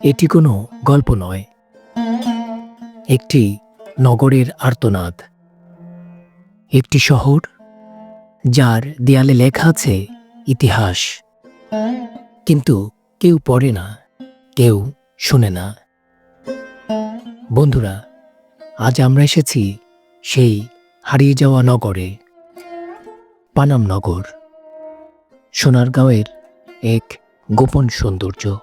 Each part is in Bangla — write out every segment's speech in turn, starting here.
এটি কোনো গল্প নয়। একটি নগরের আর্তনাদ। একটি শহর, যার দেয়ালে লেখা আছে ইতিহাস। কিন্তু কেউ পড়ে না, কেউ শোনে না। বন্ধুরা, আজ আমরা এসেছি সেই হারিয়ে যাওয়া নগরে, পানাম নগর, সোনারগাঁওয়ের এক গোপন সৌন্দর্য।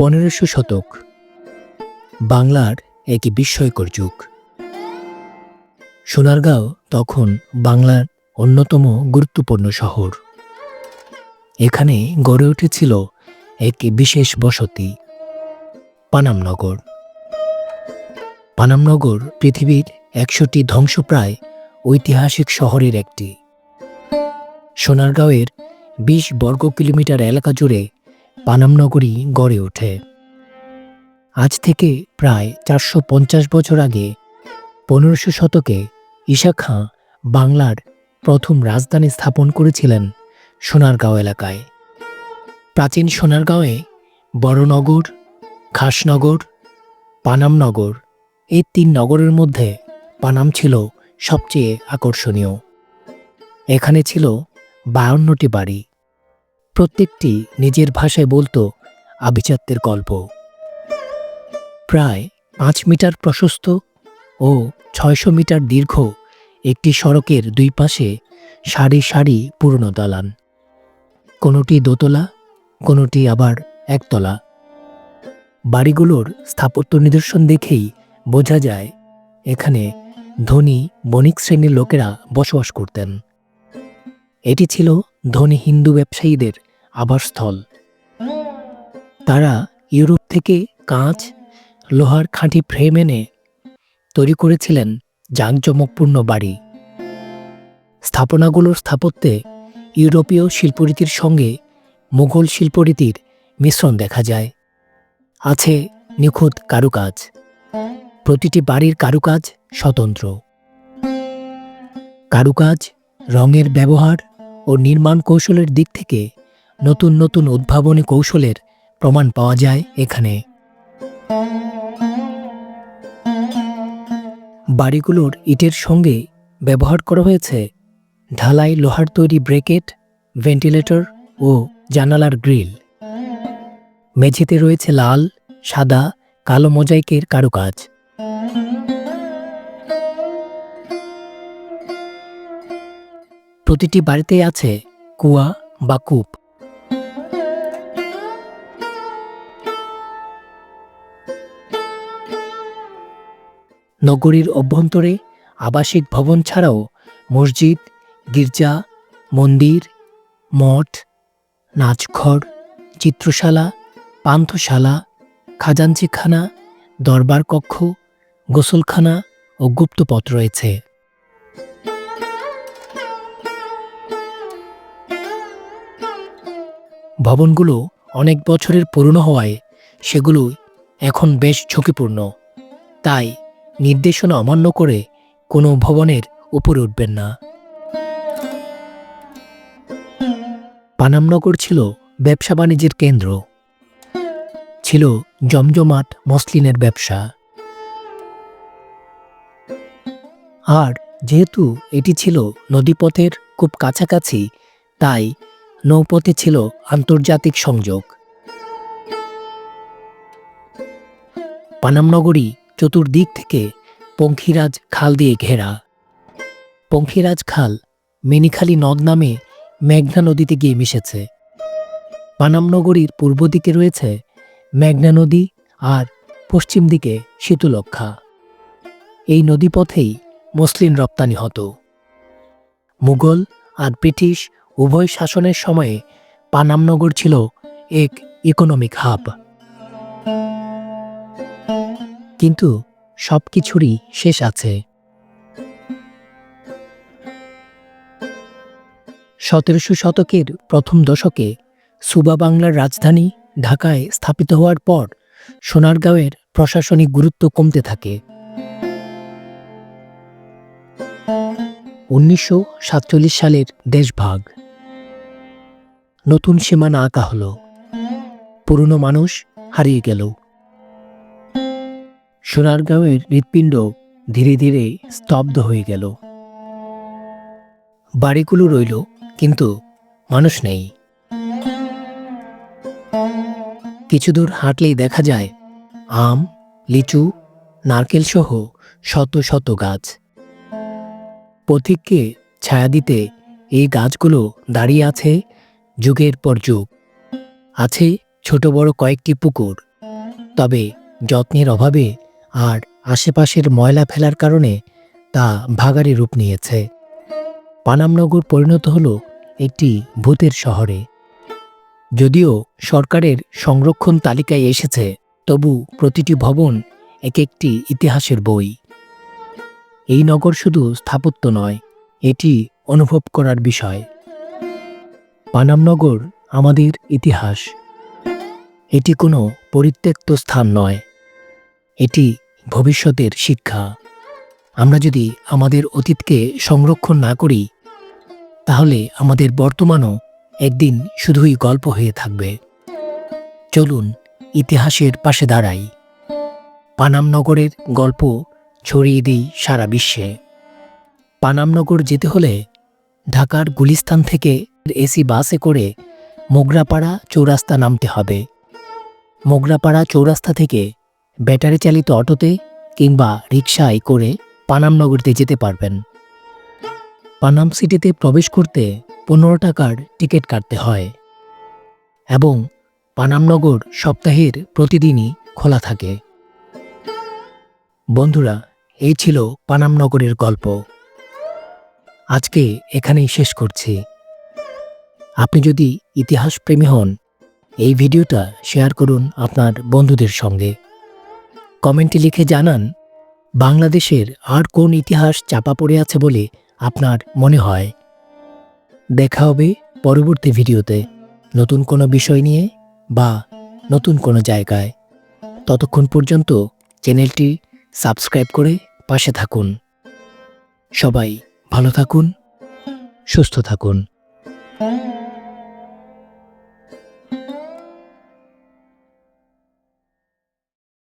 পনেরোশো শতক। বাংলার এক বিস্ময়কর যুগ। সোনারগাঁও তখন বাংলার অন্যতম গুরুত্বপূর্ণ শহর। এখানে গড়ে উঠেছিল এক বিশেষ বসতি, পানামনগর। পানামনগর পৃথিবীর একশোটি ধ্বংসপ্রায় ঐতিহাসিক শহরের একটি। সোনারগাঁওয়ের বিশ বর্গ কিলোমিটার এলাকা জুড়ে পানামনগরী গড়ে ওঠে। আজ থেকে প্রায় চারশো পঞ্চাশ বছর আগে পনেরোশো শতকে ঈশা খাঁ বাংলার প্রথম রাজধানী স্থাপন করেছিলেন সোনারগাঁও এলাকায়। প্রাচীন সোনারগাঁওয়ে বড়নগর, খাসনগর, পানামনগর এই তিন নগরের মধ্যে পানাম ছিল সবচেয়ে আকর্ষণীয়। এখানে ছিল বায়ান্নটি বাড়ি। প্রত্যেকটি নিজের ভাষায় বলতো আভিজাত্যের গল্প। প্রায় পাঁচ মিটার প্রশস্ত ও ছয়শো মিটার দীর্ঘ একটি সড়কের দুই পাশে সারি সারি পুরনো দালান। কোনোটি দোতলা, কোনোটি আবার একতলা। বাড়িগুলোর স্থাপত্য নিদর্শন দেখেই বোঝা যায়, এখানে ধনী বণিক শ্রেণির লোকেরা বসবাস করতেন। এটি ছিল ধনী হিন্দু ব্যবসায়ীদের আবাসস্থল। তারা ইউরোপ থেকে কাঁচ, লোহার খাঁটি ফ্রেম এনে তৈরি করেছিলেন জাঁকজমকপূর্ণ বাড়ি। স্থাপনাগুলোর স্থাপত্যে ইউরোপীয় শিল্পরীতির সঙ্গে মুঘল শিল্পরীতির মিশ্রণ দেখা যায়। আছে নিখুঁত কারুকাজ। প্রতিটি বাড়ির কারুকাজ স্বতন্ত্র। কারুকাজ রঙের ব্যবহার ও নির্মাণ কৌশলের দিক থেকে নতুন নতুন উদ্ভাবনী কৌশলের প্রমাণ পাওয়া যায় এখানে। বাড়িগুলোর ইটের সঙ্গে ব্যবহার করা হয়েছে ঢালাই লোহার তৈরি ব্রেকেট, ভেন্টিলেটর ও জানালার গ্রিল। মেঝেতে রয়েছে লাল, সাদা, কালো মোজাইকের কারুকাজ। প্রতিটি বাড়িতেই আছে কুয়া বা কূপ। নগরীর অভ্যন্তরে আবাসিক ভবন ছাড়াও মসজিদ, গির্জা, মন্দির, মঠ, নাচঘর, চিত্রশালা, পান্থশালা, খাজাঞ্চিখানা দরবার কক্ষ গোসলখানা ও গুপ্তপথ রয়েছে। ভবনগুলো অনেক বছরের পুরনো হওয়ায় সেগুলো এখন বেশ ঝুঁকিপূর্ণ। তাই নির্দেশনা অমান্য করে কোনো ভবনের উপরে উঠবেন না। পানামনগর ছিল ব্যবসা বাণিজ্যের কেন্দ্র। ছিল জমজমাট মসলিনের ব্যবসা। আর যেহেতু এটি ছিল নদীপথের খুব কাছাকাছি, তাই নৌপথে ছিল আন্তর্জাতিক সংযোগ। পানামনগরী চতুর্দিক থেকে পঙ্খিরাজ খাল দিয়ে ঘেরা। পঙ্খিরাজ খাল মেনিখালী নদ নামে মেঘনা নদীতে গিয়ে মিশেছে। পানামনগরীর পূর্ব দিকে রয়েছে মেঘনা নদী আর পশ্চিম দিকে শীতলক্ষা এই নদীপথেই মসলিন রপ্তানি হতো। মুঘল আর ব্রিটিশ উভয় শাসনের সময়ে পানামনগর ছিল এক ইকোনমিক হাব কিন্তু সব কিছুরই শেষ আছে। সতেরোশো শতকের প্রথম দশকে সুবা বাংলার রাজধানী ঢাকায় স্থাপিত হওয়ার পর সোনারগাঁওয়ের প্রশাসনিক গুরুত্ব কমতে থাকে। উনিশশো সাতচল্লিশ সালের দেশভাগ। নতুন সীমানা আঁকা হলো। পুরনো মানুষ হারিয়ে গেল। সোনারগাঁওয়ের হৃৎপিণ্ড ধীরে ধীরে স্তব্ধ হয়ে গেল। বাড়িগুলো রইল, কিন্তু মানুষ নেই। কিছু দূর হাঁটলেই দেখা যায়, আম, লিচু নারকেল সহ শত শত গাছ। পথিককে ছায়া দিতে এই গাছগুলো দাঁড়িয়ে আছে যুগের পর যুগ। আছে ছোট বড় কয়েকটি পুকুর, তবে যত্নের অভাবে আর আশেপাশের ময়লা ফেলার কারণে তা ভাগাড়ে রূপ নিয়েছে। পানামনগর পরিণত হল একটি ভূতের শহরে। যদিও সরকারের সংরক্ষণ তালিকায় এসেছে, তবু প্রতিটি ভবন এক একটি ইতিহাসের বই। এই নগর শুধু স্থাপত্য নয়, এটি অনুভব করার বিষয়। পানামনগর আমাদের ইতিহাস। এটি কোনো পরিত্যক্ত স্থান নয়। এটি ভবিষ্যতের শিক্ষা। আমরা যদি আমাদের অতীতকে সংরক্ষণ না করি, তাহলে আমাদের বর্তমানও একদিন শুধুই গল্প হয়ে থাকবে। চলুন ইতিহাসের পাশে দাঁড়াই। পানামনগরের গল্প ছড়িয়ে দিই সারা বিশ্বে। পানামনগর যেতে হলে ঢাকার গুলিস্তান থেকে এসি বাসে করে মোগরাপাড়া চৌরাস্তা নামতে হবে। মোগরাপাড়া চৌরাস্তা থেকে ব্যাটারি চালিত অটোতে কিংবা রিকশায় করে পানামনগরতে যেতে পারবেন। পানাম সিটিতে প্রবেশ করতে পনেরো টাকার টিকিট কাটতে হয় এবং পানামনগর সপ্তাহের প্রতিদিনই খোলা থাকে। বন্ধুরা, এই ছিল পানামনগরের গল্প। আজকে এখানেই শেষ করছি। আপনি যদি ইতিহাস প্রেমী হন, এই ভিডিওটা শেয়ার করুন আপনার বন্ধুদের সঙ্গে। কমেন্টে লিখে জানান, বাংলাদেশের আর কোন ইতিহাস চাপা পড়ে আছে বলে আপনার মনে হয়? দেখা হবে পরবর্তী ভিডিওতে। নতুন কোনো বিষয় নিয়ে বা নতুন কোনো জায়গায়। ততক্ষণ পর্যন্ত চ্যানেলটি সাবস্ক্রাইব করে পাশে থাকুন। সবাই ভালো থাকুন, সুস্থ থাকুন।